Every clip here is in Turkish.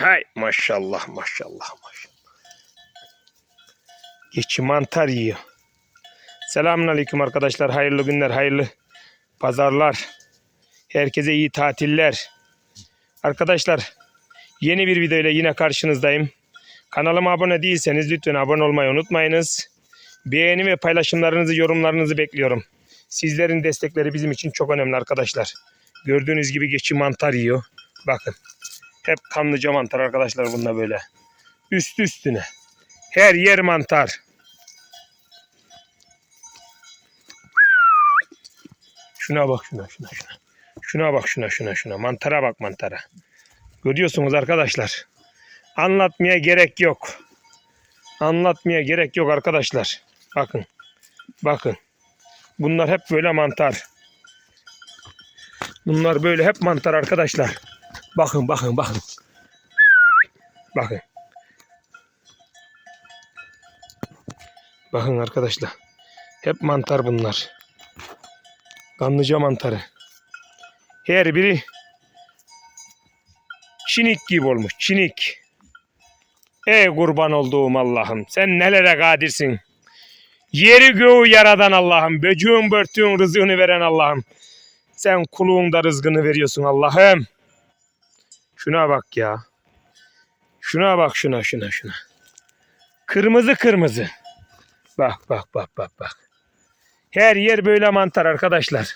Hay maşallah maşallah maşallah. Geçi mantar yiyor. Selamun aleyküm arkadaşlar. Hayırlı günler, hayırlı pazarlar. Herkese iyi tatiller. Arkadaşlar yeni bir video ile yine karşınızdayım. Kanalıma abone değilseniz lütfen abone olmayı unutmayınız. Beğeni ve paylaşımlarınızı, yorumlarınızı bekliyorum. Sizlerin destekleri bizim için çok önemli arkadaşlar. Gördüğünüz gibi geçi mantar yiyor. Bakın. Hep kanlıca mantar arkadaşlar bunda böyle. Üst üstüne. Her yer mantar. Şuna bak şuna şuna şuna. Şuna bak şuna şuna şuna. Mantara bak mantara. Görüyorsunuz arkadaşlar. Anlatmaya gerek yok. Anlatmaya gerek yok arkadaşlar. Bakın. Bakın. Bunlar hep böyle mantar. Bunlar böyle hep mantar arkadaşlar. Bakın bakın bakın. Bakın. Bakın arkadaşlar. Hep mantar bunlar. Kanlıca mantarı. Her biri çinik gibi olmuş. Çinik. Ey kurban olduğum Allah'ım. Sen nelere kadirsin. Yeri göğü yaradan Allah'ım. Böcüğün börtüğün rızığını veren Allah'ım. Sen kuluğunda rızkını veriyorsun Allah'ım. Şuna bak ya. Şuna bak şuna şuna şuna. Kırmızı kırmızı. Bak bak bak bak bak. Her yer böyle mantar arkadaşlar.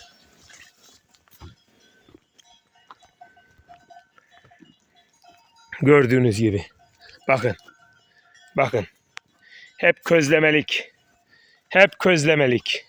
Gördüğünüz gibi. Bakın. Bakın. Hep közlemelik. Hep közlemelik.